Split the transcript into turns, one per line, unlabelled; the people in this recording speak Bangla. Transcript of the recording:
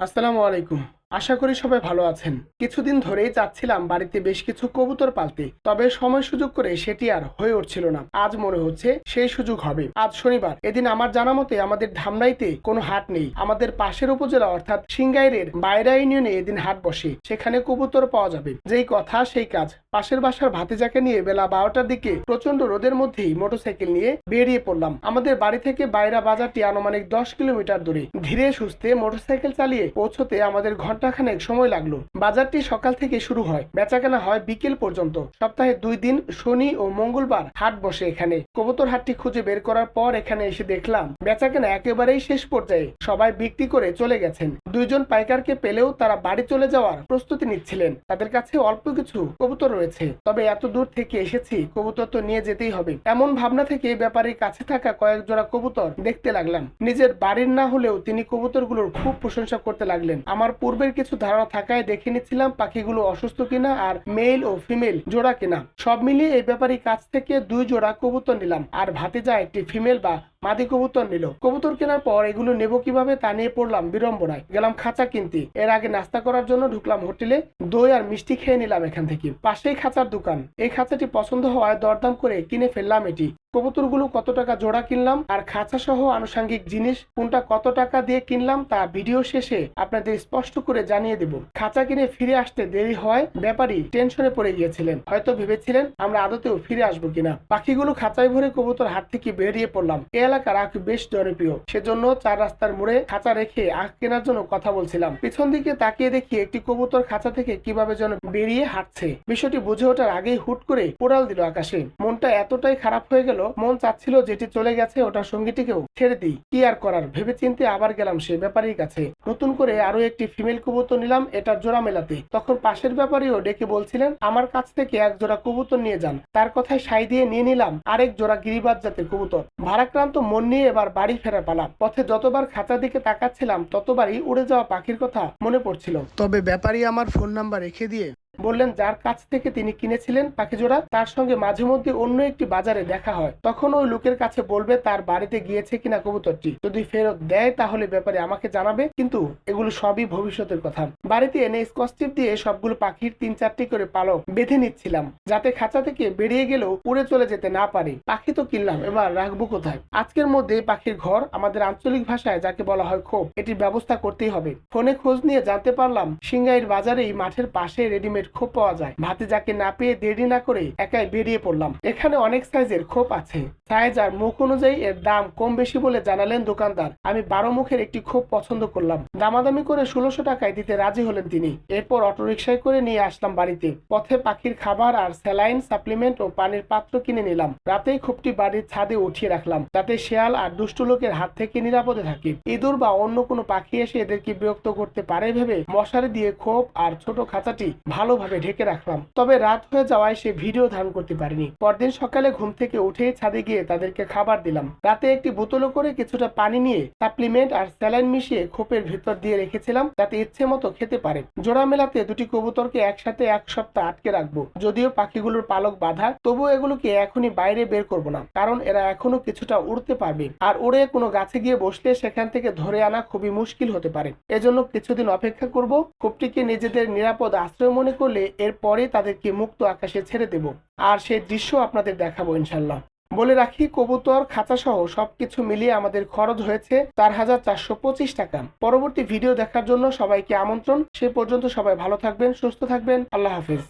আসসালামু আলাইকুম। আশা করি সবাই ভালো আছেন। কিছুদিন ধরেই চাচ্ছিলাম বাড়িতে বেশ কিছু কবুতর পালতে। তবে সময় সুযোগ করে সেটি আর হয়ে উঠছিল না। আজ মনে হচ্ছে সেই সুযোগ হবে। আজ শনিবার। এদিন আমার জানা মতে আমাদের ধামরাইতে কোনো হাট নেই। আমাদের পাশের উপজেলা অর্থাৎ সিঙ্গাইরের বাইরা ইউনিয়নে এদিন হাট বসে। সেখানে কবুতর পাওয়া যাবে। যেই কথা, সেই কাজ। পাশের বাসার ভাতিজাকে নিয়ে বেলা বারোটার দিকে প্রচণ্ড রোদের মধ্যেই মোটরসাইকেল নিয়ে বেরিয়ে পড়লাম। আমাদের বাড়ি থেকে বাইরা বাজারটি আনুমানিক দশ কিলোমিটার দূরে। ধীরে সুস্থে মোটরসাইকেল চালিয়ে পৌঁছতে আমাদের ঘন্টাখানেক সময় লাগল। বাজারটি সকাল থেকে শুরু হয়, বেচাকেনা হয় বিকেল পর্যন্ত। সপ্তাহে দুই দিন শনি ও মঙ্গলবার হাট বসে এখানে। কবুতর হাটটি খুঁজে বের করার পর এখানে এসে দেখলাম, বেচাকেনা একেবারেই শেষ পর্যায়ে সবাই বিক্রি করে চলে গেছেন। দুইজন পাইকারকে পেলেও তারা বাড়ি চলে যাওয়ার প্রস্তুতি নিচ্ছিলেন। তাদের কাছে অল্প কিছু কবুতর রয়েছে। তবে এত দূর থেকে এসেছি, কবুতর তো নিয়ে যেতেই হবে। এমন ভাবনা থেকে ব্যাপারীর কাছে থাকা কয়েক জোড়া কবুতর দেখতে লাগলাম। নিজের বাড়ির না হলেও তিনি কবুতরগুলোর খুব প্রশংসা করতে লাগলেন। আমার পূর্বের কিছু ধারণা থাকায় দেখে নিচ্ছিলাম পাখিগুলো অসুস্থ কিনা আর মেল ও ফিমেল জোড়া কিনা। সব মিলিয়ে এই ব্যাপারীর কাছ থেকে দুই জোড়া কবুতর নিলাম। আর ভাতে ভাতিজা একটি ফিমেল বা মাদি কবুতর নিল। কবুতর কেনার পর এগুলো নেব কীভাবে তা নিয়ে পড়লাম বিড়ম্বনায়। গেলাম খাঁচা কিনতে। এর আগে নাস্তা করার জন্য ঢুকলাম হোটেলে। দই আর মিষ্টি খেয়ে নিলাম এখান থেকে। পাশেই খাঁচার দোকান। এই খাঁচাটি পছন্দ হওয়ায় দরদাম করে কিনে ফেললাম এটি। কবুতরগুলো কত টাকা জোড়া কিনলাম আর খাঁচা সহ আনুষঙ্গিক জিনিস কোনটা কত টাকা দিয়ে কিনলাম তা ভিডিও শেষে আপনাদের স্পষ্ট করে জানিয়ে দেব। খাঁচা কিনে ফিরে আসতে দেরি হয় ব্যাপারী টেনশনে পড়ে গিয়েছিলেন। হয়তো ভেবেছিলেন আমরা আদতেও ফিরে আসব কিনা। পাখিগুলো খাঁচায় ভরে কবুতর হাত থেকে বেরিয়ে পড়লাম। এ এলাকার আখ বেশ জনপ্রিয়। সেজন্য চার রাস্তার মোড়ে খাঁচা রেখে আখ কেনার জন্য কথা বলছিলাম। পিছন দিকে তাকিয়ে দেখি একটি কবুতর খাঁচা থেকে কীভাবে যেন বেরিয়ে হাঁটছে। বিষয়টি বুঝে ওঠার আগেই হুট করে পোড়াল দিল আকাশে। মনটা এতটাই খারাপ হয়ে গেল মন চাচ্ছিল যেটি চলে গেছে ওটার সঙ্গীটিকেও ছেড়ে দিই। কি আর করার? ভেবে চিনতে আবার গেলাম সে ব্যাপারীর কাছে। নতুন করে আরও একটি ফিমেল কবুতর নিলাম এটার জোড়া মেলাতে। তখন পাশের ব্যাপারীও ডেকে বলছিলেন, আমার কাছ থেকে এক জোড়া কবুতর নিয়ে যান। তার কথায় সাই দিয়ে নিয়ে নিলাম আরেক জোড়া গিরিবাজ জাতের কবুতর। ভারাক্রান্ত মন নিয়ে এবার বাড়ি ফেরা পালাম পথে যতবার খাঁচার দিকে তাকাচ্ছিলাম, ততবারই উড়ে যাওয়া পাখির কথা মনে পড়ছিল। তবে ব্যাপারী আমার ফোন নাম্বার রেখে দিয়ে বললেন, যার কাছ থেকে তিনি কিনেছিলেন পাখি জোড়া, তার সঙ্গে মাঝে মধ্যে অন্য একটি বাজারে দেখা হয়। তখন ওই লোকের কাছে বলবে, তার বাড়িতে গিয়েছে কিনা কবুতরটি। যদি ফেরত দেয়, তাহলে ব্যাপারে আমাকে জানাবে। কিন্তু এগুলো সবই ভবিষ্যতের কথা। বাড়িতে এনে স্কচটিপ দিয়ে সবগুলো পাখির তিন চারটি করে পালক বেঁধে নিচ্ছিলাম, যাতে খাঁচা থেকে বেরিয়ে গেলেও উড়ে চলে যেতে না পারে। পাখি তো কিনলাম, এবার রাখব কোথায়? আজকের মধ্যে পাখির ঘর আমাদের আঞ্চলিক ভাষায় যাকে বলা হয় ক্ষোভ এটির ব্যবস্থা করতেই হবে। ফোনে খোঁজ নিয়ে জানতে পারলাম সিংগাইর বাজারেই মাঠের পাশে রেডিমেড খোপ পাওয়া যায়। ভাতে যাকে না পেয়ে দেরি না করে একাই বেরিয়ে পড়লাম। এখানে অনেক সাইজের খোপ আছে। সাইজ আর মুখ অনুযায়ী এর দাম কম বেশি বলে জানালেন দোকানদার। আমি বারো মুখের একটি খোপ পছন্দ করলাম। দামাদামি করে ষোলোশো টাকায় দিতে রাজি হলেন তিনি। এরপর অটোরিকশায় করে নিয়ে আসলাম বাড়িতে। পথে পাখির খাবার আর স্যালাইন, সাপ্লিমেন্ট ও পানির পাত্র কিনে নিলাম। রাতেই খোপটি বাড়ির ছাদে উঠিয়ে রাখলাম। যাতে শেয়াল আর দুষ্টু লোকের হাত থেকে নিরাপদে থাকে। ইঁদুর বা অন্য কোনো পাখি এসে এদেরকে বিরক্ত করতে পারে ভেবে মশারি দিয়ে খোপ আর ছোট খাঁচাটি ভালোভাবে ঢেকে রাখলাম। তবে রাত হয়ে যাওয়ায় সে ভিডিও ধারণ করতে পারেনি। পরদিন সকালে ঘুম থেকে উঠেই ছাদে গিয়ে তাদেরকে খাবার দিলাম। রাতে একটি বোতলে করে কিছুটা পানি নিয়ে সাপ্লিমেন্ট আর স্যালাইন মিশিয়ে খোপের ভিতর দিয়ে রেখেছিলাম যাতে ইচ্ছে মতো খেতে পারে। জোড়া মেলাতে দুটি কবুতরকে একসাথে এক সপ্তাহ আটকে রাখব। যদিও পাখিগুলোর পালক বাঁধা তবুও এগুলোকে এখনই বাইরে বের করব না, কারণ এরা এখনও কিছুটা উড়তে পারবে। আর উড়ে কোনো গাছে গিয়ে বসলে সেখান থেকে ধরে আনা খুবই মুশকিল হতে পারে। এজন্য কিছুদিন অপেক্ষা করব। কূপটিকে নিজেদের নিরাপদ আশ্রয় মনে করলে এরপরে তাদেরকে মুক্ত আকাশে ছেড়ে দেব। আর সেই দৃশ্য আপনাদের দেখাবো ইনশাল্লাহ বলে রাখি, কবুতর খাঁচা সহ সবকিছু মিলিয়ে আমাদের খরচ হয়েছে চার হাজার চারশো পঁচিশ টাকা। পরবর্তী ভিডিও দেখার জন্য সবাইকে আমন্ত্রণ। সে পর্যন্ত সবাই ভালো থাকবেন, সুস্থ থাকবেন। আল্লাহ হাফিজ।